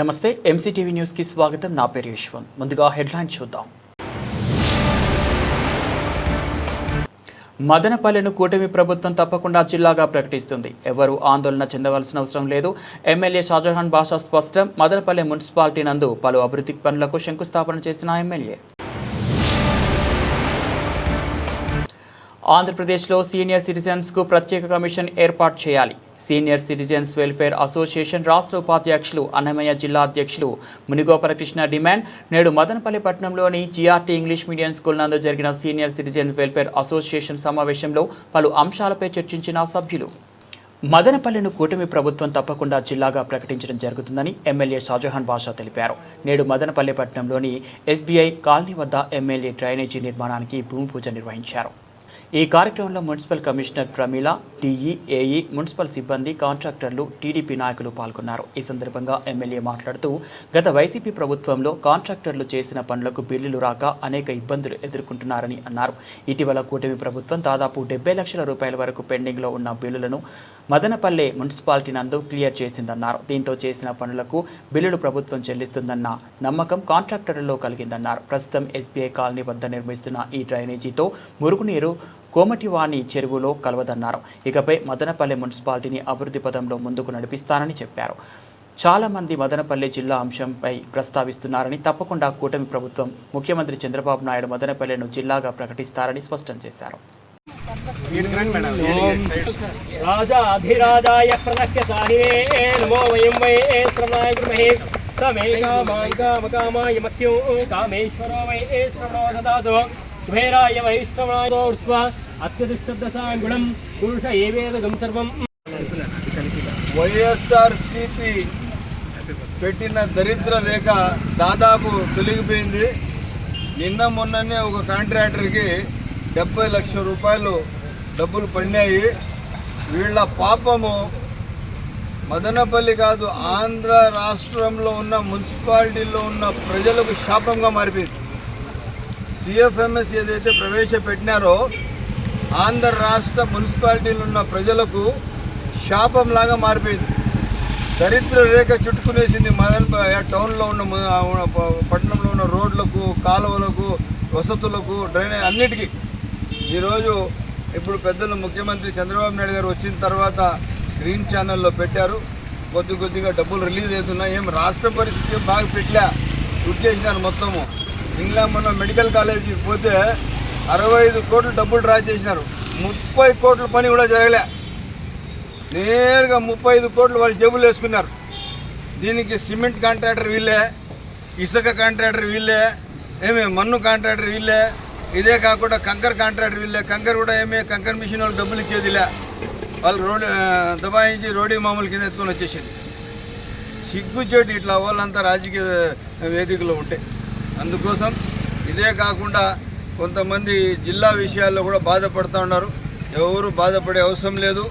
నమస్తే ఎంసీటీవీ న్యూస్కి స్వాగతం. నా పేరు యశ్వంత్. ముందుగా హెడ్లైన్ చూద్దాం. మదనపల్లెను కూటమి ప్రభుత్వం తప్పకుండా జిల్లాగా ప్రకటిస్తుంది. ఎవరు ఆందోళన చెందవలసిన అవసరం లేదు. ఎమ్మెల్యే షాజహాన్ బాషా స్పష్టం. మదనపల్లె మున్సిపాలిటీ నందు పలు అభివృద్ధి పనులకు శంకుస్థాపన చేసిన ఎమ్మెల్యే. ఆంధ్రప్రదేశ్లో సీనియర్ సిటిజన్స్కు ప్రత్యేక కమిషన్ ఏర్పాటు చేయాలి. సీనియర్ సిటిజన్స్ వెల్ఫేర్ అసోసియేషన్ రాష్ట్ర ఉపాధ్యక్షులు అన్నమయ్య జిల్లా అధ్యక్షులు మునిగోపాలకృష్ణ డిమాండ్. నేడు మదనపల్లి పట్టణంలోని జీఆర్టీ ఇంగ్లీష్ మీడియం స్కూల్ నందు జరిగిన సీనియర్ సిటిజన్ వెల్ఫేర్ అసోసియేషన్ సమావేశంలో పలు అంశాలపై చర్చించిన సభ్యులు. మదనపల్లెను కూటమి ప్రభుత్వం తప్పకుండా జిల్లాగా ప్రకటించడం జరుగుతుందని ఎమ్మెల్యే షాజహాన్ బాషా తెలిపారు. నేడు మదనపల్లి పట్టణంలోని ఎస్బీఐ కాలనీ వద్ద ఎమ్మెల్యే డ్రైనేజీ నిర్మాణానికి భూమి పూజ నిర్వహించారు. ఈ కార్యక్రమంలో municipal commissioner Pramila DE AE municipal సిబ్బంది కాంట్రాక్టర్లు టీడీపీ నాయకులు పాల్గొన్నారు. ఈ సందర్భంగా ఎమ్మెల్యే మాట్లాడుతూ గత వైసీపీ ప్రభుత్వంలో కాంట్రాక్టర్లు చేసిన పనులకు బిల్లులు రాక అనేక ఇబ్బందులు ఎదుర్కొంటున్నారని అన్నారు. ఇటీవల కూటమి ప్రభుత్వం దాదాపు డెబ్బై లక్షల రూపాయల వరకు పెండింగ్లో ఉన్న బిల్లులను మదనపల్లె మున్సిపాలిటీ నందు క్లియర్ చేసిందన్నారు. దీంతో చేసిన పనులకు బిల్లులు ప్రభుత్వం చెల్లిస్తుందన్న నమ్మకం కాంట్రాక్టర్లలో కలిగిందన్నారు. ప్రస్తుతం ఎస్బీఐ కాలనీ వద్ద నిర్మిస్తున్న ఈ డ్రైనేజీతో మురుగునీరు కోమటివాణి చెరువులో కలవదన్నారు. ఇకపై మదనపల్లె మున్సిపాలిటీని అభివృద్ధి పదంలో ముందుకు నడిపిస్తానని చెప్పారు. చాలా మంది మదనపల్లె జిల్లా అంశంపై ప్రస్తావిస్తున్నారని తప్పకుండా కూటమి ప్రభుత్వం ముఖ్యమంత్రి చంద్రబాబు నాయుడు మదనపల్లెను జిల్లాగా ప్రకటిస్తారని స్పష్టం చేశారు. రాజాధిరాజాయ ప్రదక్ష్య నమో వయం వై శ్రవణాయ సమే కామాయ కామకామాయ మత్యో కామేశ్వరో వై శ్రవణో దదాతు కుబేరాయ వైష్ణవాయ శ్రవణాయోర్స్వ పురుష ఏవేదం సర్వం. వైఎస్ఆర్సిపి పెట్టిన దరిద్ర రేఖ దాదాపు తొలగిపోయింది. నిన్న మొన్ననే ఒక కాంట్రాక్టర్కి డెబ్బై లక్షల రూపాయలు డబ్బులు పడినాయి. వీళ్ళ పాపము మదనపల్లి కాదు ఆంధ్ర రాష్ట్రంలో ఉన్న మున్సిపాలిటీలో ఉన్న ప్రజలకు శాపంగా మారిపోయింది. సిఎఫ్ఎంఎస్ ఏదైతే ప్రవేశపెట్టినారో ఆంధ్ర రాష్ట్ర మున్సిపాలిటీలు ఉన్న ప్రజలకు శాపంలాగా మారిపోయింది. దరిద్ర రేఖ చుట్టుకునేసింది మదన్ టౌన్లో ఉన్న పట్టణంలో ఉన్న రోడ్లకు కాలువలకు వసతులకు డ్రైనేజ్ అన్నిటికీ. ఈరోజు ఇప్పుడు పెద్దలు ముఖ్యమంత్రి చంద్రబాబు నాయుడు గారు వచ్చిన తర్వాత గ్రీన్ ఛానల్లో పెట్టారు. కొద్ది కొద్దిగా డబ్బులు రిలీజ్ అవుతున్నాయి. ఏం రాష్ట్ర పరిస్థితి బాగా పెట్టలే. గుర్తు చేసినారు మొత్తము. ఇంగ్లా మొన్న మెడికల్ కాలేజీకి పోతే అరవై ఐదు కోట్లు డబ్బులు డ్రా చేసినారు. ముప్పై కోట్ల పని కూడా జరగలే. నేరుగా ముప్పై ఐదు కోట్లు వాళ్ళు జేబులు వేసుకున్నారు. దీనికి సిమెంట్ కాంట్రాక్టర్ వీళ్ళే ఇసుక కాంట్రాక్టర్ వీళ్ళే ఏమి మన్ను కాంట్రాక్టర్ వీళ్ళే ఇదే కాకుండా కంకర్ కాంట్రాక్టర్ వీళ్ళే. కంకర్ కూడా ఏమి కంకర్ మిషన్ వాళ్ళు డబ్బులు ఇచ్చేదిలే. వాళ్ళు రోడ్ దబాయించి రోడీ మామూలు కింద ఎత్తుకొని వచ్చేసింది. సిగ్గుచేటు ఇట్లా వాళ్ళంతా రాజకీయ వేదికలో ఉంటాయి అందుకోసం ఇదే కాకుండా కొంతమంది జిల్లా విషయాల్లో కూడా బాధపడుతూ ఉన్నారు. ఎవరు బాధపడే అవసరం లేదు.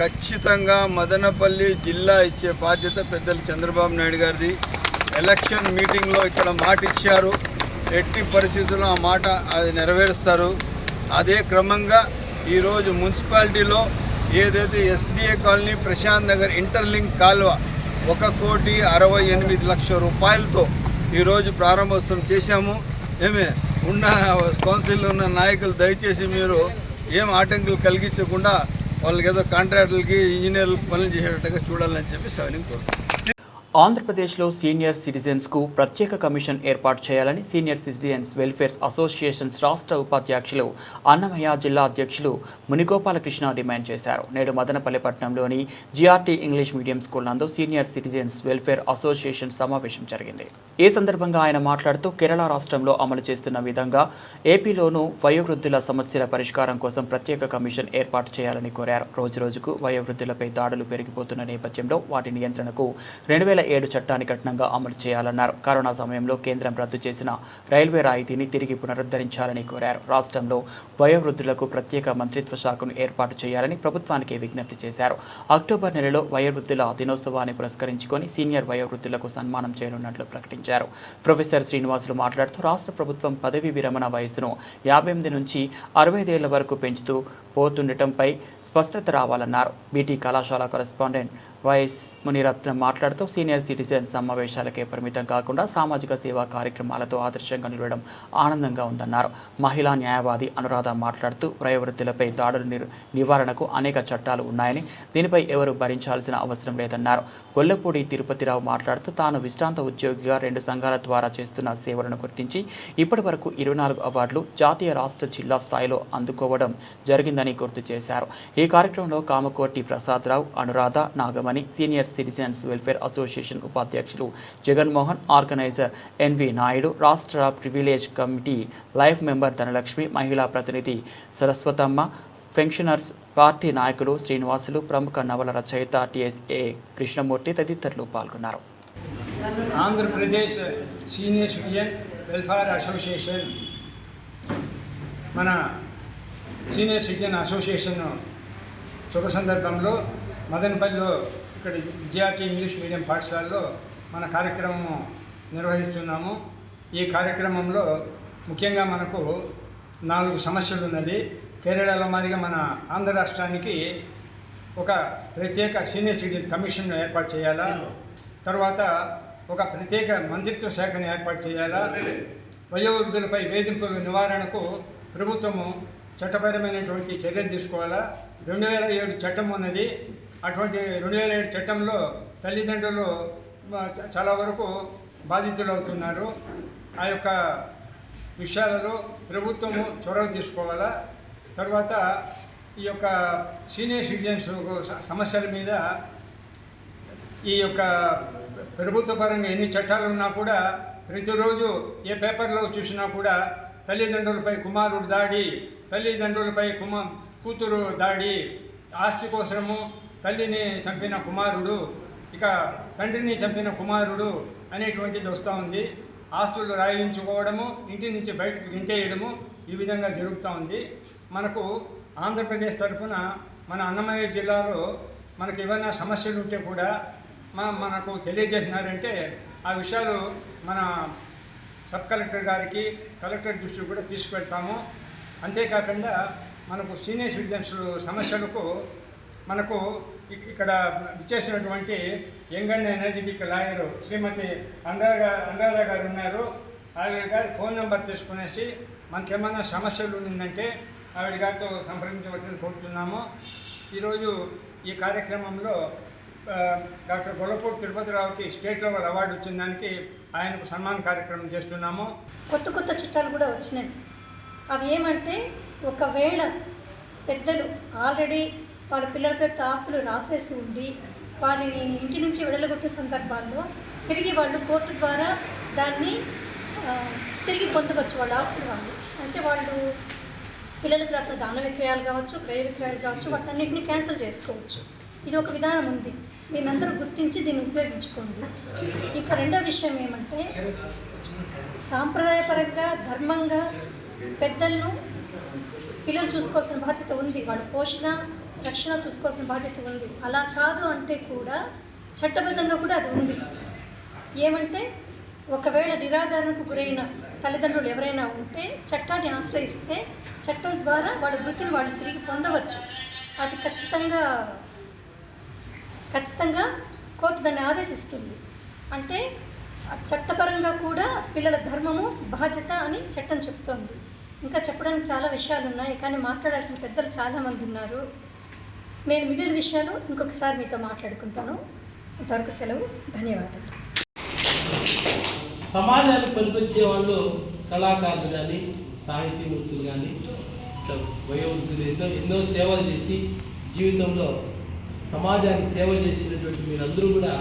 ఖచ్చితంగా మదనపల్లి జిల్లా ఇచ్చే బాధ్యత పెద్దలు చంద్రబాబు నాయుడు గారిది. ఎలక్షన్ మీటింగ్లో ఇక్కడ మాట ఇచ్చారు ఎట్టి పరిస్థితుల్లో ఆ మాట అది నెరవేరుస్తారు. అదే క్రమంగా ఈరోజు మున్సిపాలిటీలో ఏదైతే SBI colony Prashanth Nagar interlink కాల్వ ఒక కోటి అరవై ఎనిమిది లక్షల రూపాయలతో ఈరోజు ప్రారంభోత్సవం చేశాము. ఏమే ఉన్న కౌన్సిల్లో ఉన్న నాయకులు దయచేసి మీరు ఏం ఆటంకులు కలిగించకుండా వాళ్ళకి ఏదో కాంట్రాక్టులకి ఇంజనీర్లకు పనులు చేసేటట్టుగా చూడాలని చెప్పి సవని కోరుతున్నాను ఆంధ్రప్రదేశ్లో సీనియర్ సిటిజన్స్కు ప్రత్యేక కమిషన్ ఏర్పాటు చేయాలని సీనియర్ సిటిజన్స్ వెల్ఫేర్ అసోసియేషన్స్ రాష్ట్ర ఉపాధ్యక్షులు అన్నమయ్య జిల్లా అధ్యక్షులు మునిగోపాలకృష్ణ డిమాండ్ చేశారు. నేడు మదనపల్లిపట్నంలోని GRT GRT English medium school నందు సీనియర్ సిటిజన్స్ వెల్ఫేర్ అసోసియేషన్ సమావేశం జరిగింది. ఈ సందర్భంగా ఆయన మాట్లాడుతూ కేరళ రాష్ట్రంలో అమలు చేస్తున్న విధంగా ఏపీలోనూ వయోవృద్ధుల సమస్యల పరిష్కారం కోసం ప్రత్యేక కమిషన్ ఏర్పాటు చేయాలని కోరారు. రోజురోజుకు వయోవృద్ధులపై దాడులు పెరిగిపోతున్న నేపథ్యంలో వాటి నియంత్రణకు రెండు వేల ఏడు చట్టాన్ని కఠినంగా అమలు చేయాలన్నారు. కరోనా సమయంలో కేంద్రం రద్దు చేసిన రైల్వే రాయితీని తిరిగి పునరుద్ధరించాలని కోరారు. రాష్ట్రంలో వయోవృద్ధులకు ప్రత్యేక మంత్రిత్వ శాఖను ఏర్పాటు చేయాలని ప్రభుత్వానికి విజ్ఞప్తి చేశారు. అక్టోబర్ నెలలో వయోవృద్ధుల దినోత్సవాన్ని పురస్కరించుకొని సీనియర్ వయోవృద్ధులకు సన్మానం చేయనున్నట్లు ప్రకటించారు. ప్రొఫెసర్ శ్రీనివాసులు మాట్లాడుతూ రాష్ట్ర ప్రభుత్వం పదవీ విరమణ వయసును యాభై ఎనిమిది నుంచి అరవై ఐదేళ్ళ వరకు పెంచుతూ పోతుండటంపై స్పష్టత రావాలన్నారు. బీటీ కళాశాల కరెస్పాండెంట్ వైఎస్ మునిరత్నం మాట్లాడుతూ సీనియర్ సిటిజన్ సమావేశాలకే పరిమితం కాకుండా సామాజిక సేవా కార్యక్రమాలతో ఆదర్శంగా నిలవడం ఆనందంగా ఉందన్నారు. మహిళా న్యాయవాది అనురాధ మాట్లాడుతూ ప్రయవృత్తులపై దాడుల నివారణకు అనేక చట్టాలు ఉన్నాయని దీనిపై ఎవరు భరించాల్సిన అవసరం లేదన్నారు. గొల్లపూడి తిరుపతిరావు మాట్లాడుతూ తాను విశ్రాంత ఉద్యోగిగా రెండు సంఘాల ద్వారా చేస్తున్న సేవలను గుర్తించి ఇప్పటి వరకు ఇరవై నాలుగు అవార్డులు జాతీయ రాష్ట్ర జిల్లా స్థాయిలో అందుకోవడం జరిగిందని గుర్తు చేశారు. ఈ కార్యక్రమంలో Kamakoti Prasadarao Anuradha Nagamani senior citizens welfare association association ఉపాధ్యక్షులు జగన్మోహన్ ఆర్గనైజర్ ఎన్వి నాయుడు రాష్ట్ర privilege committee life member Dhanalakshmi మహిళా ప్రతినిధి సరస్వతమ్మ పెన్షనర్స్ పార్టీ నాయకులు శ్రీనివాసులు ప్రముఖ నవల రచయిత టిఎస్ఏ కృష్ణమూర్తి తదితరులు పాల్గొన్నారు. Andhra Pradesh senior citizen welfare association మన సీనియర్ సిటిజన్ అసోసియేషన్ శుభ సందర్భంలో మదనపల్లిలో ఇక్కడ విద్యార్థి ఇంగ్లీష్ మీడియం పాఠశాలలో మన కార్యక్రమం నిర్వహిస్తున్నాము. ఈ కార్యక్రమంలో ముఖ్యంగా మనకు నాలుగు సమస్యలు ఉన్నది కేరళలో మాదిరిగా మన ఆంధ్ర రాష్ట్రానికి ఒక ప్రత్యేక సీనియర్ సిటిజన్ కమిషన్ ఏర్పాటు చేయాలా? తర్వాత ఒక ప్రత్యేక మంత్రిత్వ శాఖను ఏర్పాటు చేయాలా? వయోవృద్ధులపై వేధింపుల నివారణకు ప్రభుత్వము చట్టపరమైనటువంటి చర్యలు తీసుకోవాలా? రెండు వేల ఏడు చట్టం ఉన్నది. అటువంటి రెండు వేల ఏడు చట్టంలో తల్లిదండ్రులు చాలా వరకు బాధితులు అవుతున్నారు ఆ యొక్క విషయాలలో ప్రభుత్వము చొరవ తీసుకోవాలా? తర్వాత ఈ యొక్క సీనియర్ సిటిజన్స్ సమస్యల మీద ఈ యొక్క ప్రభుత్వ పరంగా ఎన్ని చట్టాలు ఉన్నా కూడా ప్రతిరోజు ఏ పేపర్లో చూసినా కూడా తల్లిదండ్రులపై కుమారుడు దాడి తల్లిదండ్రులపై కుమ కూతురు దాడి ఆస్తి కోసము తల్లిని చంపిన కుమారుడు ఇక తండ్రిని చంపిన కుమారుడు అనేటువంటిది వస్తూ ఉంది. ఆస్తులు రాయించుకోవడము ఇంటి నుంచి బయటకు వింటేయడము ఈ విధంగా జరుగుతూ ఉంది. మనకు ఆంధ్రప్రదేశ్ తరఫున మన అన్నమయ్య జిల్లాలో మనకు ఏమైనా సమస్యలు ఉంటే కూడా మా మనకు తెలియజేసినారంటే ఆ విషయాలు మన సబ్ కలెక్టర్ గారికి కలెక్టర్ దృష్టికి కూడా తీసుకువెళ్తాము. అంతేకాకుండా మనకు సీనియర్ సిటిజన్స్ సమస్యలకు మనకు ఇక్కడ ఇచ్చేసినటువంటి young and energetic lawyer Srimathi Anuradha Anuradha garu ఉన్నారు. ఆవిడ గారి ఫోన్ నెంబర్ తీసుకునేసి మనకేమన్నా సమస్యలు ఉందంటే ఆవిడ గారితో సంప్రదించవలసింది కోరుతున్నాము. ఈరోజు ఈ కార్యక్రమంలో డాక్టర్ గొల్లపూడి తిరుపతిరావుకి స్టేట్ లెవెల్ అవార్డు వచ్చిన దానికి ఆయనకు సన్మాన కార్యక్రమం చేస్తున్నాము. కొత్త కొత్త చట్టాలు కూడా వచ్చినాయి. అవి ఏమంటే ఒకవేళ పెద్దలు ఆల్రెడీ వాళ్ళ పిల్లల పేరుతో ఆస్తులు రాసేసి ఉండి వారిని ఇంటి నుంచి విడలగొట్టే సందర్భాల్లో తిరిగి వాళ్ళు కోర్టు ద్వారా దాన్ని తిరిగి పొందవచ్చు వాళ్ళ ఆస్తులు వాళ్ళు. అంటే వాళ్ళు పిల్లలకు రాసిన దాన విక్రయాలు కావచ్చు క్రయ విక్రయాలు కావచ్చు వాటన్నిటిని క్యాన్సిల్ చేసుకోవచ్చు. ఇది ఒక విధానం ఉంది. దీన్ని అందరూ గుర్తించి దీన్ని ఉపయోగించుకోండి. ఇక రెండో విషయం ఏమంటే సాంప్రదాయపరంగా ధర్మంగా పెద్దలను పిల్లలు చూసుకోవాల్సిన బాధ్యత ఉంది. వాళ్ళ పోషణ రక్షణ చూసుకోవాల్సిన బాధ్యత ఉంది. అలా కాదు అంటే కూడా చట్టబద్ధంగా కూడా అది ఉంది. ఏమంటే ఒకవేళ నిరాధారణకు గురైన తల్లిదండ్రులు ఎవరైనా ఉంటే చట్టాన్ని ఆశ్రయిస్తే చట్టం ద్వారా వాళ్ళ వృత్తిని వాళ్ళు తిరిగి పొందవచ్చు. అది ఖచ్చితంగా ఖచ్చితంగా కోర్టు దాన్ని ఆదేశిస్తుంది. అంటే చట్టపరంగా కూడా పిల్లల ధర్మము బాధ్యత అని చట్టం చెప్తోంది. ఇంకా చెప్పడానికి చాలా విషయాలు ఉన్నాయి కానీ మాట్లాడాల్సిన పెద్దలు చాలామంది ఉన్నారు. నేను మిగిలిన విషయాలు ఇంకొకసారి మీతో మాట్లాడుకుంటాను. అంతవరకు సెలవు. ధన్యవాదాలు. సమాజానికి పనికొచ్చే వాళ్ళు కళాకారులు కానీ సాహితీమూర్తులు కానీ వయోవృద్ధులు ఎన్నో ఎన్నో సేవలు చేసి జీవితంలో సమాజానికి సేవ చేసినటువంటి మీరందరూ కూడా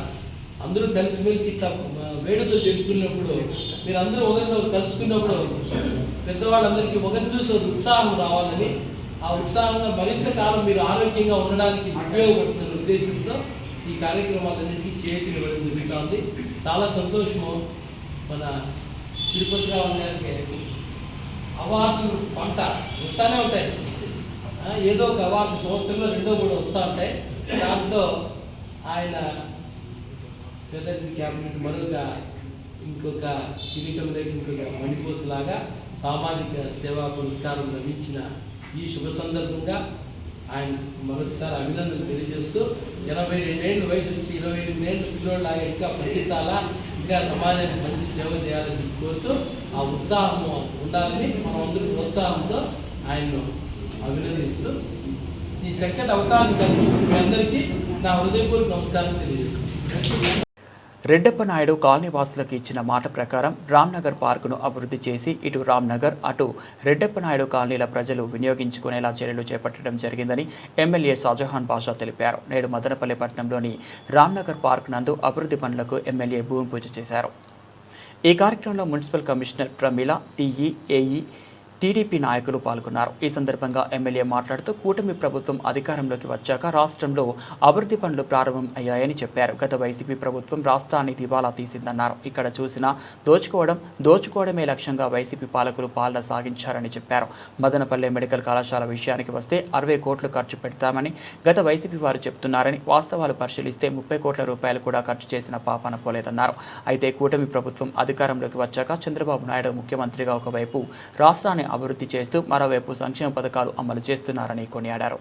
అందరూ కలిసిమెలిసి ఇట్లా వేడుకలు జరుపుకున్నప్పుడు మీరు అందరూ ఒకరినొకరు కలుసుకున్నప్పుడు పెద్దవాళ్ళందరికీ ఒకరిని చూసి ఉత్సాహం రావాలని ఆ ఉత్సాహంగా మరింత కాలం మీరు ఆరోగ్యంగా ఉండడానికి ఉపయోగపడుతున్న ఉద్దేశంతో ఈ కార్యక్రమాలన్నింటినీ చేతినివ్వడం ఉంది చాలా సంతోషము మన తిరుపతి రావు గారికి అవార్డులు పంట వస్తూనే ఉంటాయి. ఏదో ఒక అవార్డు సంవత్సరంలో రెండో మూడు వస్తూ ఉంటాయి. దాంట్లో ఆయన ప్రెసిడెంట్ క్యాబినెట్ మరొక ఇంకొక కిరీటం లేక ఇంకొక మణిపూసలాగా సామాజిక సేవా పురస్కారం లభించిన ఈ శుభ సందర్భంగా ఆయన మరొకసారి అభినందనలు తెలియజేస్తూ ఎనభై రెండేళ్ళు వయసు నుంచి ఇరవై ఎనిమిది పిల్లోళ్ళగా ఇంకా పరిగెత్తాలా ఇంకా సమాజానికి మంచి సేవ చేయాలని కోరుతూ ఆ ఉత్సాహం ఉండాలని మనం ప్రోత్సాహంతో ఆయన్ను అభినందిస్తూ ఈ చక్కటి అవకాశం కల్పించిన మీ అందరికీ నా హృదయపూర్వక నమస్కారం తెలియజేస్తున్నాను. రెడ్డప్ప నాయుడు కాలనీ వాసులకు ఇచ్చిన మాట ప్రకారం రామ్నగర్ పార్కును అభివృద్ధి చేసి ఇటు రామ్నగర్ అటు రెడ్డప్ప నాయుడు కాలనీల ప్రజలు వినియోగించుకునేలా చర్యలు చేపట్టడం జరిగిందని ఎమ్మెల్యే షాజహాన్ బాషా తెలిపారు. నేడు మదనపల్లి పట్టణంలోని రామ్నగర్ పార్క్ నందు అభివృద్ధి పనులకు ఎమ్మెల్యే భూమి పూజ చేశారు. ఈ కార్యక్రమంలో municipal commissioner Pramila TE AE TDP నాయకులు పాల్గొన్నారు. ఈ సందర్భంగా ఎమ్మెల్యే మాట్లాడుతూ కూటమి ప్రభుత్వం అధికారంలోకి వచ్చాక రాష్ట్రంలో అభివృద్ధి పనులు ప్రారంభం అయ్యాయని చెప్పారు. గత వైసీపీ ప్రభుత్వం రాష్ట్రాన్ని దివాలా తీసిందన్నారు. ఇక్కడ చూసినా దోచుకోవడం దోచుకోవడమే లక్ష్యంగా వైసీపీ పాలకులు పాలన సాగించారని చెప్పారు. మదనపల్లె మెడికల్ కళాశాల విషయానికి వస్తే అరవై కోట్లు ఖర్చు పెడతామని గత వైసీపీ వారు చెప్తున్నారని వాస్తవాలు పరిశీలిస్తే ముప్పై కోట్ల రూపాయలు కూడా ఖర్చు చేసిన పాపన పోలేదన్నారు అయితే కూటమి ప్రభుత్వం అధికారంలోకి వచ్చాక చంద్రబాబు నాయుడు ముఖ్యమంత్రిగా ఒకవైపు రాష్ట్రాన్ని అభివృద్ధి చేస్తూ మరోవైపు సంక్షేమ పథకాలు అమలు చేస్తున్నారని కొనియాడారు.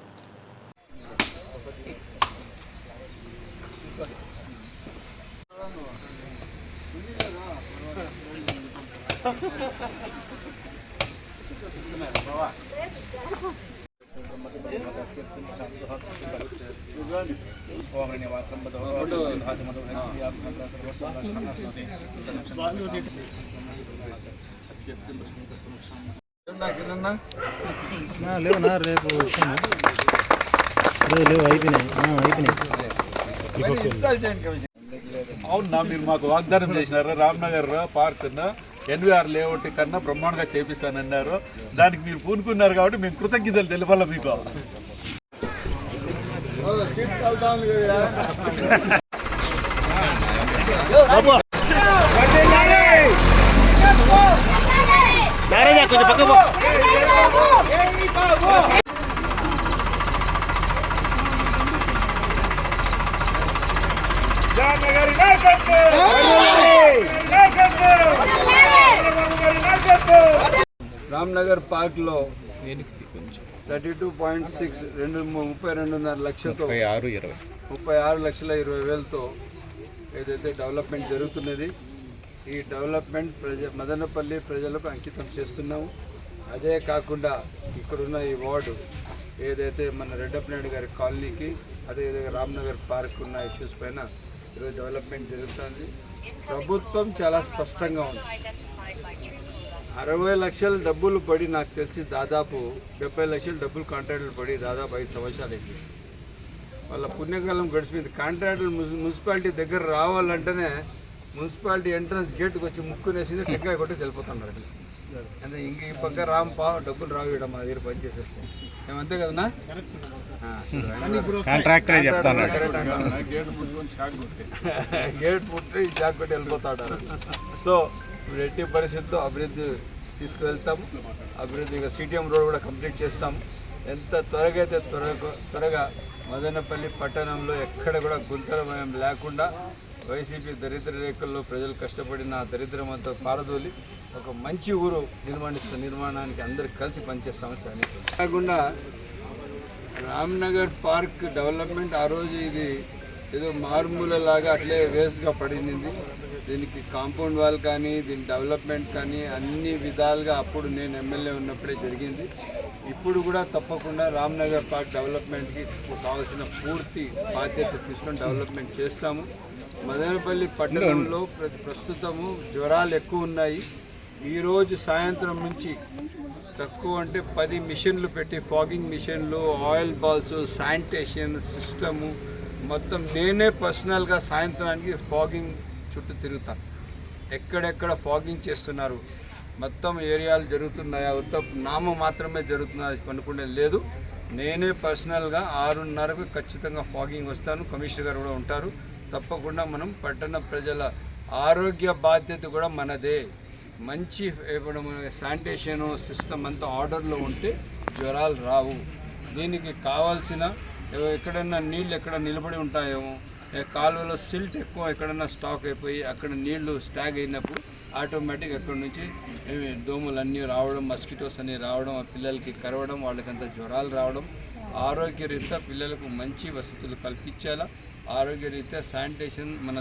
నాకేదన్నా లేవునా రేపు లేవు లేవు అయిపోయినాయి. ఆ, అయిపోయినాయి. అవునా మీరు మాకు వాగ్దానం చేసినారు. రామ్నగర్ పార్క్ ఎన్వీఆర్ లేఅవుట్ కన్నా బ్రహ్మాండంగా చేపిస్తానన్నారు. దానికి మీరు పూనుకున్నారు కాబట్టి మేము కృతజ్ఞతలు తెలపాల మీకు. కాలుతా ఉంది కదా రామ్నగర్ పార్క్లో థర్టీ టూ పాయింట్ సిక్స్ రెండు ముప్పై రెండున్నర లక్షలతో ఆరు ఇరవై. ముప్పై ఆరు లక్షల ఇరవై వేలతో ఏదైతే డెవలప్మెంట్ జరుగుతున్నది ఈ డెవలప్మెంట్ ప్రజ మదనపల్లి ప్రజలకు అంకితం చేస్తున్నాము. అదే కాకుండా ఇక్కడున్న ఈ వార్డు ఏదైతే మన రెడ్డప్పనాయుడు గారి కాలనీకి అదేవిధంగా రామ్నగర్ పార్క్ ఉన్న ఇష్యూస్ పైన ఈరోజు డెవలప్మెంట్ జరుగుతుంది. ప్రభుత్వం చాలా స్పష్టంగా ఉంది. అరవై లక్షల డబ్బులు పడి నాకు తెలిసి దాదాపు డెబ్బై లక్షల డబ్బులు కాంట్రాక్టులు పడి దాదాపు ఐదు సంవత్సరాలు అయింది. వాళ్ళ పుణ్యకాలం గడిచిపోయింది. కాంట్రాక్టులు మున్సిపాలిటీ దగ్గర రావాలంటేనే మున్సిపాలిటీ ఎంట్రన్స్ గేట్కి వచ్చి ముక్కునేసింది టెక్కాయ కొట్టేసి వెళ్ళిపోతున్నారు అంటే ఇంక ఈ పక్క రామ్ పా డబ్బులు రావు ఇక్కడ మా దగ్గర పని చేసేస్తే. ఏమంతే కదనా కాంట్రాక్టరే చెప్తాను. గేట్ పుట్టి జాక్ పెట్టి వెళ్ళిపోతాడు సో ఇప్పుడు ఎట్టి పరిస్థితుల్లో అభివృద్ధి తీసుకువెళ్తాము. అభివృద్ధిగా సిటిఎం రోడ్ కూడా కంప్లీట్ చేస్తాము. ఎంత త్వరగా అయితే త్వరగా త్వరగా మదనపల్లి పట్టణంలో ఎక్కడ కూడా గుంతలమయం లేకుండా వైసీపీ దరిద్ర రేఖల్లో ప్రజలు కష్టపడిన ఆ దరిద్రం అంతా పారదోలి ఒక మంచి ఊరు నిర్మాణిస్తున్న నిర్మాణానికి అందరు కలిసి పనిచేస్తామని సైనికులు. కాకుండా రామ్నగర్ పార్క్ డెవలప్మెంట్ ఆ రోజు ఇది ఏదో మారుమూల లాగా అట్లే వేస్ట్గా పడింది. దీనికి కాంపౌండ్ వాల్ కానీ దీని డెవలప్మెంట్ కానీ అన్ని విధాలుగా అప్పుడు నేను ఎమ్మెల్యే ఉన్నప్పుడే జరిగింది. ఇప్పుడు కూడా తప్పకుండా రామ్నగర్ పార్క్ డెవలప్మెంట్కి కావాల్సిన పూర్తి బాధ్యత తీసుకొని డెవలప్మెంట్ చేస్తాము. మదనపల్లి పట్టణంలో ప్రస్తుతము జ్వరాలు ఎక్కువ ఉన్నాయి. ఈరోజు సాయంత్రం నుంచి తక్కువ అంటే పది మిషన్లు పెట్టి ఫాగింగ్ మిషన్లు ఆయిల్ బాల్స్ శానిటేషన్ సిస్టము మొత్తం నేనే పర్సనల్గా సాయంత్రానికి ఫాగింగ్ చుట్టూ తిరుగుతాను ఎక్కడెక్కడ ఫాగింగ్ చేస్తున్నారు మొత్తం ఏరియాలు జరుగుతున్నాయా ఉత్త నామ మాత్రమే జరుగుతున్నాయి అనుకునే లేదు. నేనే పర్సనల్గా ఆరున్నరకు ఖచ్చితంగా ఫాగింగ్ వస్తాను. కమిషనర్ గారు కూడా ఉంటారు. తప్పకుండా మనం పట్టణ ప్రజల ఆరోగ్య బాధ్యత కూడా మనదే. మంచి ఇప్పుడు మన శానిటేషన్ సిస్టమ్ అంతా ఆర్డర్లో ఉంటే జ్వరాలు రావు. దీనికి కావాల్సిన ఎక్కడైనా నీళ్ళు ఎక్కడ నిలబడి ఉంటాయేమో కాలువలో సిల్ట్ ఎక్కువ ఎక్కడన్నా స్టాక్ అయిపోయి అక్కడ నీళ్ళు స్టాగ్ అయినప్పుడు ఆటోమేటిక్ అక్కడ నుంచి దోమలు అన్నీ రావడం మస్కిటోస్ అన్నీ రావడం ఆ పిల్లలకి కరవడం వాళ్ళకంతా జ్వరాలు రావడం ఆరోగ్యరీత్యా పిల్లలకు మంచి వసతులు కల్పించేలా ఆరోగ్యరీత్యా శానిటేషన్ మన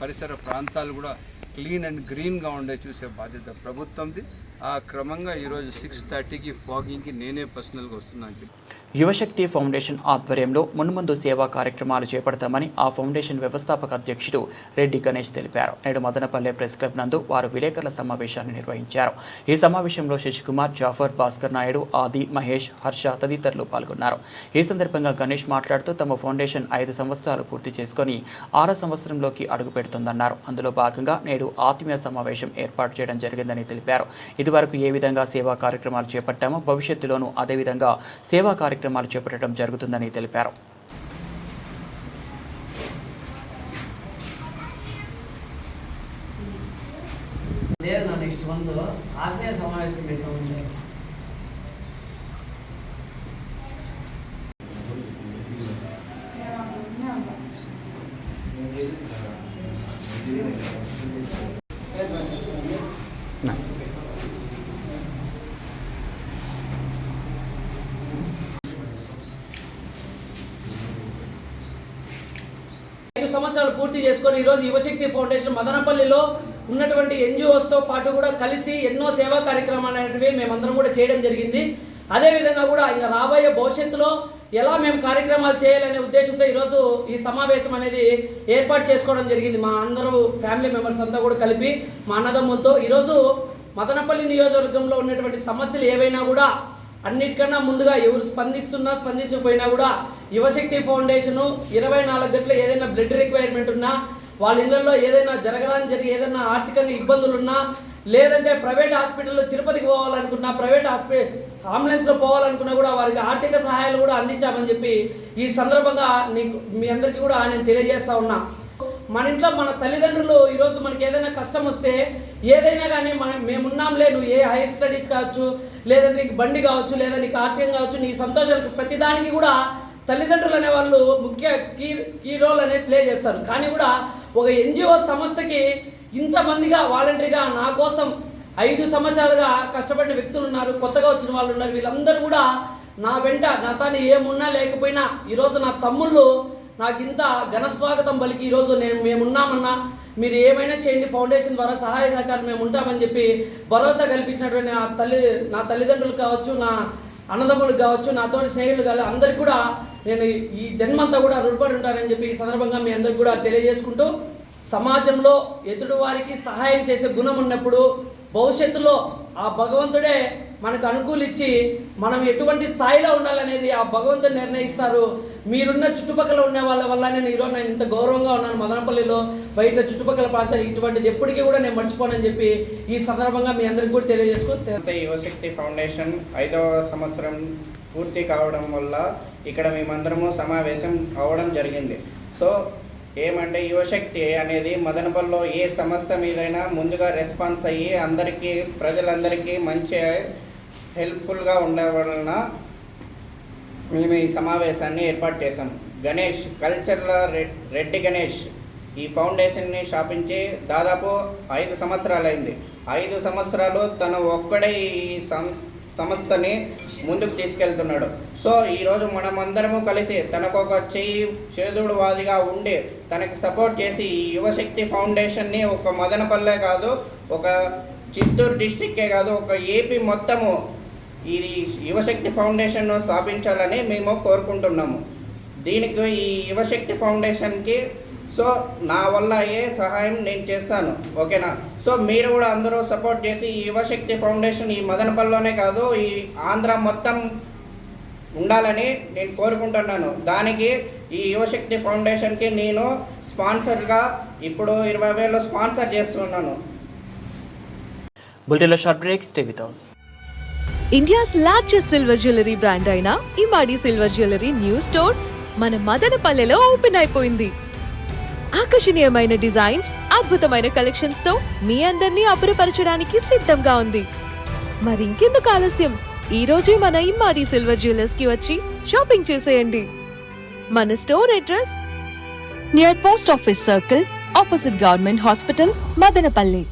పరిసర ప్రాంతాలు కూడా క్లీన్ అండ్ గ్రీన్గా ఉండే చూసే బాధ్యత ప్రభుత్వంది. ఆ క్రమంగా ఈరోజు సిక్స్ థర్టీకి ఫాగింగ్కి నేనే పర్సనల్గా వస్తున్నాను చెప్పి. యువశక్తి ఫౌండేషన్ ఆధ్వర్యంలో మున్ముందు సేవా కార్యక్రమాలు చేపడతామని ఆ ఫౌండేషన్ వ్యవస్థాపక అధ్యక్షుడు రెడ్డి గణేష్ తెలిపారు. నేడు మదనపల్లె ప్రెస్ క్లబ్ నందు వారు విలేకరుల సమావేశాన్ని నిర్వహించారు. ఈ సమావేశంలో శశికుమార్ జాఫర్ భాస్కర్ నాయుడు ఆది మహేష్ హర్ష తదితరులు పాల్గొన్నారు. ఈ సందర్భంగా గణేష్ మాట్లాడుతూ తమ ఫౌండేషన్ ఐదు సంవత్సరాలు పూర్తి చేసుకొని ఆరో సంవత్సరంలోకి అడుగుపెడుతుందన్నారు. అందులో భాగంగా నేడు ఆత్మీయ సమావేశం ఏర్పాటు చేయడం జరిగిందని తెలిపారు. ఇది ఇదివరకు ఏ విధంగా సేవా కార్యక్రమాలు చేపట్టామో భవిష్యత్తులోనూ అదేవిధంగా సేవా కార్యక్రమాలు చేపట్టడం జరుగుతుందని తెలిపారు. నెక్స్ట్ మంత్ ఆత్మీయ సమావేశం పెట్టడం సంవత్సరాలు పూర్తి చేసుకొని ఈరోజు యువశక్తి ఫౌండేషన్ మదనపల్లిలో ఉన్నటువంటి ఎన్జిఓస్తో పాటు కూడా కలిసి ఎన్నో సేవా కార్యక్రమాలు అనేటివి మేమందరం కూడా చేయడం జరిగింది. అదేవిధంగా కూడా ఇంకా రాబోయే భవిష్యత్తులో ఎలా మేము కార్యక్రమాలు చేయాలనే ఉద్దేశంతో ఈరోజు ఈ సమావేశం అనేది ఏర్పాటు చేసుకోవడం జరిగింది. మా అందరూ ఫ్యామిలీ మెంబర్స్ అంతా కూడా కలిపి మా అన్నదమ్ములతో. ఈరోజు మదనపల్లి నియోజకవర్గంలో ఉన్నటువంటి సమస్యలు ఏవైనా కూడా అన్నిటికన్నా ముందుగా ఎవరు స్పందిస్తున్నా స్పందించకపోయినా కూడా యువశక్తి ఫౌండేషన్ ఇరవై నాలుగు గంటలు ఏదైనా బ్లడ్ రిక్వైర్మెంట్ ఉన్నా వాళ్ళ ఇళ్ళలో ఏదైనా జరగడానికి జరిగి ఏదైనా ఆర్థికంగా ఇబ్బందులు ఉన్నా లేదంటే ప్రైవేట్ హాస్పిటల్లో తిరుపతికి పోవాలనుకున్నా ప్రైవేట్ హాస్పిటల్ అంబులెన్స్లో పోవాలనుకున్నా కూడా వారికి ఆర్థిక సహాయాలు కూడా అందించామని చెప్పి ఈ సందర్భంగా నీకు మీ అందరికీ కూడా నేను తెలియజేస్తా ఉన్నా. మన ఇంట్లో మన తల్లిదండ్రులు ఈరోజు మనకి ఏదైనా కష్టం వస్తే ఏదైనా కానీ మనం మేమున్నాంలే నువ్వు ఏ హైయర్ స్టడీస్ కావచ్చు లేదా నీకు బండి కావచ్చు లేదా నీకు ఆర్థికం కావచ్చు నీ సంతోషాలకు ప్రతిదానికి కూడా తల్లిదండ్రులు అనే వాళ్ళు ముఖ్య కీ కీ రోల్ అనేది ప్లే చేస్తారు. కానీ కూడా ఒక ఎన్జిఓ సంస్థకి ఇంతమందిగా వాలంటరీగా నా కోసం ఐదు సంవత్సరాలుగా కష్టపడిన వ్యక్తులు ఉన్నారు కొత్తగా వచ్చిన వాళ్ళు ఉన్నారు. వీళ్ళందరూ కూడా నా వెంట నా తాను ఏమున్నా లేకపోయినా ఈరోజు నా తమ్ముళ్ళు నాకు ఇంత ఘన స్వాగతం పలికి ఈరోజు నేను మేమున్నామన్నా మీరు ఏమైనా చేయండి ఫౌండేషన్ ద్వారా సహాయ సహకారం మేము ఉంటామని చెప్పి భరోసా కల్పించినటువంటి నా తల్లి నా తల్లిదండ్రులు కావచ్చు నా అన్నదమ్ములు కావచ్చు నాతోటి స్నేహితులు కాదు అందరికి కూడా నేను ఈ జన్మంతా కూడా రుణపడి ఉంటానని చెప్పి ఈ సందర్భంగా మీ అందరికి కూడా తెలియజేసుకుంటూ సమాజంలో ఎదుటి వారికి సహాయం చేసే గుణం ఉన్నప్పుడు భవిష్యత్తులో ఆ భగవంతుడే మనకు అనుకూలిచ్చి మనం ఎటువంటి స్థాయిలో ఉండాలనేది ఆ భగవంతుడు నిర్ణయిస్తారు. మీరున్న చుట్టుపక్కల ఉన్న వాళ్ళ వల్ల నేను ఈరోజు నేను ఇంత గౌరవంగా ఉన్నాను మదనపల్లిలో బయట చుట్టుపక్కల ప్రాంతాలు ఇటువంటిది ఎప్పటికీ కూడా నేను మర్చిపోనని చెప్పి ఈ సందర్భంగా మీ అందరికి కూడా తెలియజేసుకుంటే యువశక్తి ఫౌండేషన్ ఐదవ సంవత్సరం పూర్తి కావడం వల్ల ఇక్కడ మేమందరము సమావేశం అవడం జరిగింది. సో ఏమంటే యువశక్తి అనేది మదనపల్లిలో ఏ సంస్థ మీదైనా ముందుగా రెస్పాన్స్ అయ్యి అందరికీ ప్రజలందరికీ మంచి హెల్ప్ఫుల్గా ఉండవలన మేము ఈ సమావేశాన్ని ఏర్పాటు చేశాం. గణేష్ కల్చర్ల రెడ్ రెడ్డి గణేష్ ఈ ఫౌండేషన్ని స్థాపించి దాదాపు ఐదు సంవత్సరాలైంది. ఐదు సంవత్సరాలు తను ఒక్కడే ఈ సం- సంస్థని ముందుకు తీసుకెళ్తున్నాడు. సో ఈరోజు మనమందరము కలిసి తనకు ఒక చేయి చేదుడు వాదిగా ఉండి తనకి సపోర్ట్ చేసి ఈ యువశక్తి ఫౌండేషన్ని ఒక మదనపల్లె కాదు ఒక చిత్తూరు డిస్టిక్కే కాదు ఒక ఏపీ మొత్తము ఇది యువశక్తి ఫౌండేషన్ను స్థాపించాలని మేము కోరుకుంటున్నాము. దీనికి ఈ యువశక్తి ఫౌండేషన్కి సో నా వల్ల అయ్యే సహాయం నేను చేస్తాను. ఓకేనా? సో మీరు కూడా అందరూ సపోర్ట్ చేసి ఈ యువశక్తి ఫౌండేషన్ ఈ మదనపల్లిలోనే కాదు ఈ ఆంధ్ర మొత్తం ఉండాలని నేను కోరుకుంటున్నాను. దానికి ఈ యువశక్తి ఫౌండేషన్కి నేను స్పాన్సర్గా ఇప్పుడు ఇరవై వేలు స్పాన్సర్ చేస్తున్నాను. బులెటిన్లో short break stay with. India's largest silver jewellery brand అయిన Imadi silver jewellery new store మన మదనపల్లెలో ఓపెన్ అయిపోయింది. ఆకర్షణీయమైన డిజైన్స్ అద్భుతమైన కలెక్షన్స్తో మీ అందరినీ అబ్బురపరచడానికి సిద్ధంగా ఉంది. మరింకెందుకు ఆలస్యం? ఈ రోజే మన ఇమ్మాడి సిల్వర్ జ్యువెలర్స్కి వచ్చి షాపింగ్ చేసేయండి. మన store address near post office circle opposite government hospital Madanapalle.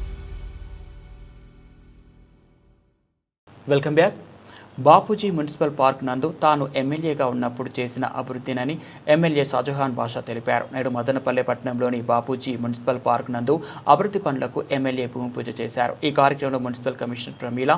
Welcome back. Bapuji municipal park నందు తాను ఎమ్మెల్యేగా ఉన్నప్పుడు చేసిన అభివృద్ధినని ఎమ్మెల్యే షాజహాన్ బాషా తెలిపారు. నేడు మదనపల్లె పట్టణంలోని బాపూజీ మున్సిపల్ పార్క్ నందు అభివృద్ధి పనులకు ఎమ్మెల్యే భూమి పూజ చేశారు. ఈ కార్యక్రమంలో మున్సిపల్ కమిషనర్ ప్రమీల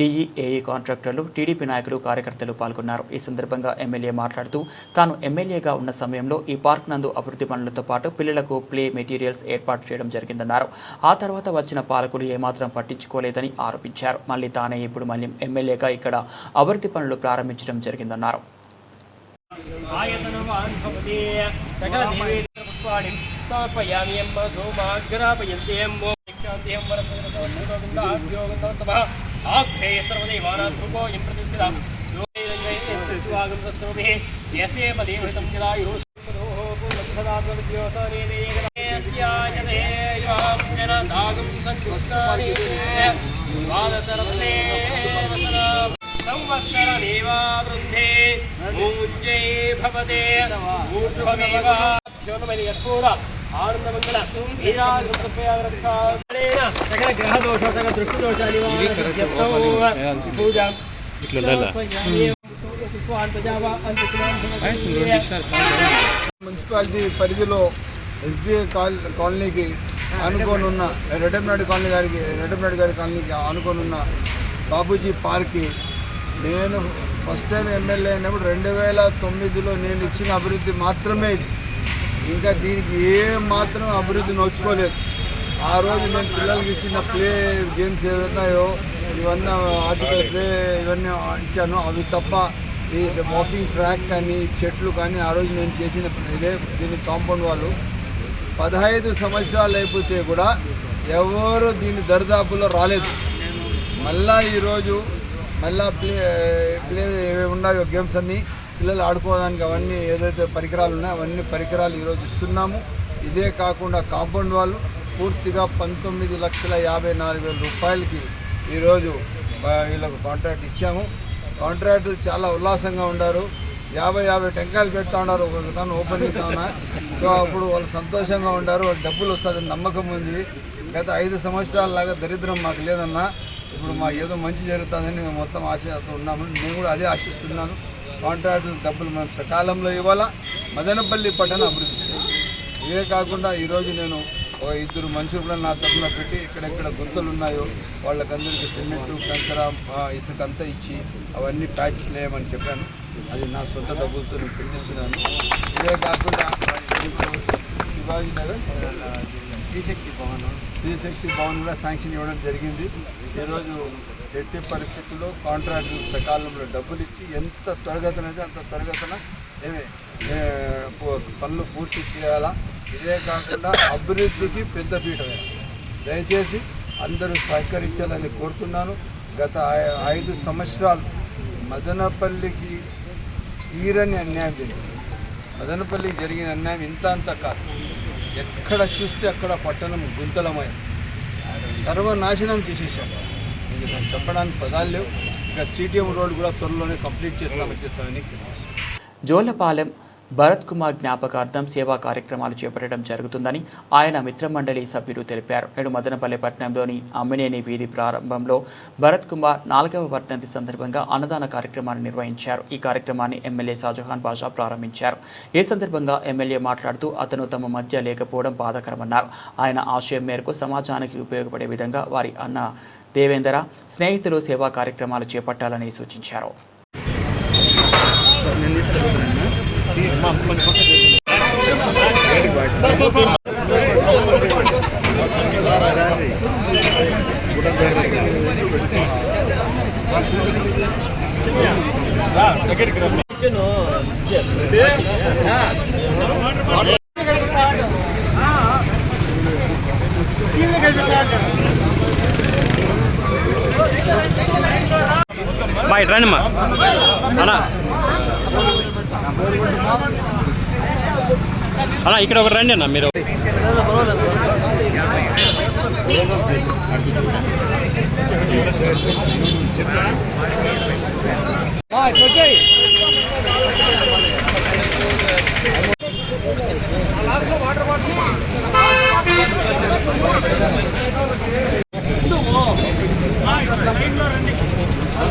డిఈఏఈ కాంట్రాక్టర్లు టీడీపీ నాయకులు కార్యకర్తలు పాల్గొన్నారు. ఈ సందర్భంగా ఎమ్మెల్యే మాట్లాడుతూ తాను ఎమ్మెల్యేగా ఉన్న సమయంలో ఈ పార్క్ నందు అభివృద్ధి పనులతో పాటు పిల్లలకు ప్లే మెటీరియల్స్ ఏర్పాటు చేయడం జరిగిందన్నారు. ఆ తర్వాత వచ్చిన పాలకులు ఏమాత్రం పట్టించుకోలేదని ఆరోపించారు. మళ్ళీ తానే ఇప్పుడు మళ్ళీ ఎమ్మెల్యేగా ఇక్కడ అభివృద్ధి పనులు ప్రారంభించడం జరిగిందన్నారు. ఆయతనవాన్ భవతి సకలదేవేతర పుష్పాణి ఆనందమంగళ. సకల సకల పూజ. మున్సిపాలిటీ పరిధిలో ఎస్బీఐ కాల్ కాలనీకి ఆనుకొని ఉన్న రెడ్డమ్నాయుడు కాలనీ గారికి రెడ్డమ్నాయుడు గారి కాలనీకి ఆనుకొని ఉన్న బాబూజీ పార్క్కి నేను ఫస్ట్ టైం ఎమ్మెల్యే అయినప్పుడు రెండు వేల తొమ్మిదిలో నేను ఇచ్చిన అభివృద్ధి మాత్రమే ఇది. ఇంకా దీనికి ఏ మాత్రం అభివృద్ధి నోచుకోలేదు. ఆ రోజు నేను పిల్లలకి ఇచ్చిన ప్లే గేమ్స్ ఏదన్నాయో ఇవన్నీ ఆర్టికల్ ప్లే ఇవన్నీ ఇచ్చాను. అవి తప్ప ఈ వాకింగ్ ట్రాక్ కానీ చెట్లు కానీ ఆ రోజు నేను చేసిన ఇదే దీని కాంపౌండ్ వాళ్ళు. పదహైదు సంవత్సరాలు అయిపోతే కూడా ఎవరు దీని దరిదాపులో రాలేదు. మళ్ళా ఈరోజు మళ్ళా ప్లే eh, ప్లే ఉన్నాయో గేమ్స్ అన్నీ పిల్లలు ఆడుకోవడానికి అవన్నీ ఏదైతే పరికరాలు ఉన్నాయో అవన్నీ పరికరాలు ఈరోజు ఇస్తున్నాము. ఇదే కాకుండా కాంపౌండ్ వాళ్ళు పూర్తిగా పంతొమ్మిది లక్షల యాభై నాలుగు వేల రూపాయలకి ఈరోజు వీళ్ళకు కాంట్రాక్ట్ ఇచ్చాము. కాంట్రాక్టులు చాలా ఉల్లాసంగా ఉన్నారు యాభై యాభై టెంకాయలు పెడతా ఉన్నారు ఒక దాన్ని ఓపెన్ అవుతా ఉన్నా. సో అప్పుడు వాళ్ళు సంతోషంగా ఉంటారు వాళ్ళు డబ్బులు వస్తుందని నమ్మకం ఉంది. గత ఐదు సంవత్సరాల లాగా దరిద్రం మాకు లేదన్నా. ఇప్పుడు మా ఏదో మంచి జరుగుతుందని మేము మొత్తం ఆశతో ఉన్నాము. నేను కూడా అదే ఆశిస్తున్నాను. కాంట్రాక్టులు డబ్బులు మేము సకాలంలో ఇవ్వాలా? మదనపల్లి పట్టణ అభివృద్ధి చేయాలి. ఇవే కాకుండా ఈరోజు నేను ఒక ఇద్దరు మనుషులు కూడా నా తరఫున పెట్టి ఎక్కడెక్కడ గుంతలు ఉన్నాయో వాళ్ళకందరికీ సిమెంట్ కంకర ఇసుకంతా ఇసుక అంతా ఇచ్చి అవన్నీ ప్యాచ్ లేయమని చెప్పాను. అది నా సొంత డబ్బులతో నేను పెట్టిస్తున్నాను ఇవే కాకుండా శివాజీ నగర్ శ్రీశక్తి భవన్. శ్రీశక్తి భవన్ కూడా శాంక్షన్ ఇవ్వడం జరిగింది. ఈరోజు ఎట్టి పరిస్థితుల్లో కాంట్రాక్టు సకాలంలో డబ్బులు ఇచ్చి ఎంత త్వరగతనైతే అంత త్వరగతన ఏమి పనులు పూర్తి చేయాలా? ఇదే కాకుండా అభివృద్ధికి పెద్దపీట వేయాలి. దయచేసి అందరూ సహకరించాలని కోరుతున్నాను. గత ఐదు సంవత్సరాలు మదనపల్లికి తీరని అన్యాయం జరిగింది. మదనపల్లికి జరిగిన అన్యాయం ఇంత అంత కాదు. ఎక్కడ చూస్తే అక్కడ పట్టణం గుంతలమై సర్వనాశనం చేసేసాం చెప్పడానికి పదాలు లేవు. ఇక సిటిఎం రోడ్ కూడా త్వరలోనే కంప్లీట్ చేస్తామని చేస్తామని జోలపాలెం భరత్ కుమార్ జ్ఞాపకార్థం సేవా కార్యక్రమాలు చేపట్టడం జరుగుతుందని ఆయన మిత్రమండలి సభ్యులు తెలిపారు. నేడు మదనపల్లి పట్టణంలోని అమ్మినేని వీధి ప్రారంభంలో భరత్ కుమార్ నాలుగవ వర్ధంతి సందర్భంగా అన్నదాన కార్యక్రమాన్ని నిర్వహించారు. ఈ కార్యక్రమాన్ని ఎమ్మెల్యే షాజహాన్ బాషా ప్రారంభించారు. ఈ సందర్భంగా ఎమ్మెల్యే మాట్లాడుతూ అతను తమ మధ్య లేకపోవడం బాధాకరమన్నారు. ఆయన ఆశయం మేరకు సమాజానికి ఉపయోగపడే విధంగా వారి అన్న దేవేందర స్నేహితులు సేవా కార్యక్రమాలు చేపట్టాలని సూచించారు. మా ఇటు రండి మా అలా అలా ఇక్కడ ఒకటి రండి అన్న మీరు.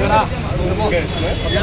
ఆ,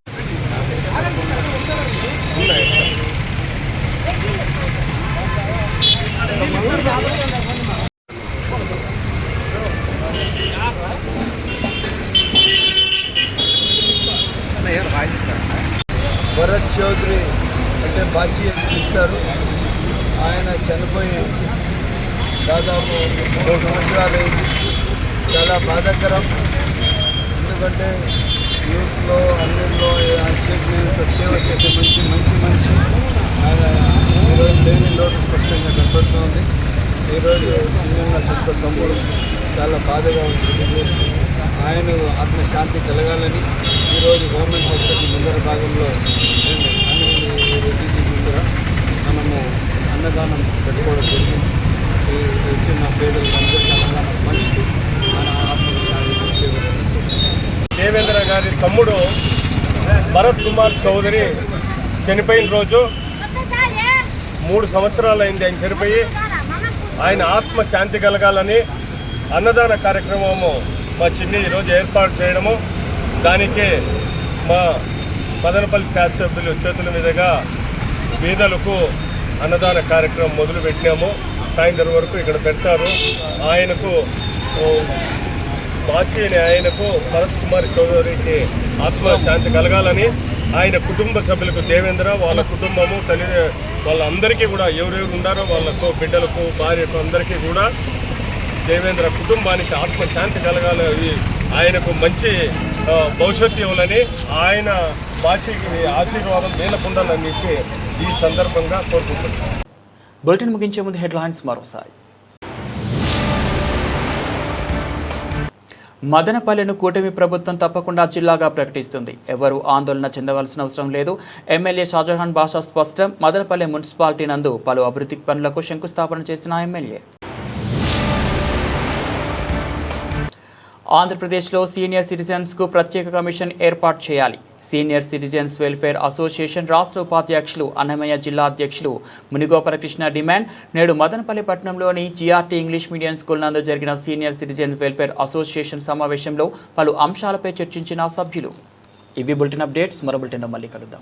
ఎందుకంటే యూత్లో అన్నింటిలో ఆయన చేసినంత సేవ చేసే మంచి మంచి మనిషి. ఈరోజు లేని లోటు స్పష్టంగా కనపడుతుంది. ఈరోజు చిన్న సొంత తమ్ముడు చాలా బాధగా ఉంటుంది ఆయన ఆత్మశాంతి కలగాలని ఈరోజు గవర్నమెంట్ హాస్పిటల్ ముందర భాగంలో అన్ని రెడ్డి ముందర మనము అన్నదానం పెట్టుకోవడం జరిగింది ఈ వచ్చిన పేదలకు అందరికీ అన్నదానం పంచుతూ మన ఆత్మశాంతి చేయాలని దేవేంద్ర గారి తమ్ముడు భరత్ కుమార్ చౌదరి చనిపోయిన రోజు మూడు సంవత్సరాలు అయింది ఆయన చనిపోయి ఆయన ఆత్మ శాంతి కలగాలని అన్నదాన కార్యక్రమము మా చిన్ని ఈరోజు ఏర్పాటు చేయడము. దానికి మా మదనపల్లి శాసనసభ్యులు చేతుల మీదుగా పేదలకు అన్నదాన కార్యక్రమం మొదలుపెట్టినాము. సాయంత్రం వరకు ఇక్కడ పెడతారు. ఆయనకు ఓ, అనే ఆయనకు భరత్ కుమార్ చౌదరికి ఆత్మశాంతి కలగాలని ఆయన కుటుంబ సభ్యులకు దేవేంద్ర వాళ్ళ కుటుంబము తల్లి వాళ్ళందరికీ కూడా ఎవరెవరు ఉన్నారో వాళ్ళకు బిడ్డలకు భార్యకు అందరికీ కూడా దేవేంద్ర కుటుంబానికి ఆత్మశాంతి కలగాలని ఆయనకు మంచి భవిష్యత్తు ఇవ్వాలని ఆయన మాచికి ఆశీర్వాదం నేలకుండాలని చెప్పి ఈ సందర్భంగా కోరుకుంటున్నాను. బులెటిన్ ముగించే ముందు హెడ్లైన్స్ మరోసారి. మదనపల్లెను కూటమి ప్రభుత్వం తప్పకుండా జిల్లాగా ప్రకటిస్తుంది. ఎవరు ఆందోళన చెందవలసిన అవసరం లేదు. ఎమ్మెల్యే షాజహాన్ బాషా స్పష్టం. మదనపల్లె మున్సిపాలిటీ నందు పలు అభివృద్ధి పనులకు శంకుస్థాపన చేసిన ఎమ్మెల్యే. ఆంధ్రప్రదేశ్లో సీనియర్ సిటిజన్స్కు ప్రత్యేక కమిషన్ ఏర్పాటు చేయాలి. సీనియర్ సిటిజన్స్ వెల్ఫేర్ అసోసియేషన్ రాష్ట్ర ఉపాధ్యక్షులు అన్నమయ్య జిల్లా అధ్యక్షులు మునిగోపాలకృష్ణ డిమాండ్. నేడు మదనపల్లి పట్టణంలోని జీఆర్టీ ఇంగ్లీష్ మీడియం స్కూల్ నందు జరిగిన సీనియర్ సిటిజన్ వెల్ఫేర్ అసోసియేషన్ సమావేశంలో పలు అంశాలపై చర్చించిన సభ్యులు. ఇవి బులెటిన్ అప్డేట్స్. మరో బులెటిన్లో మళ్ళీ కలుద్దాం.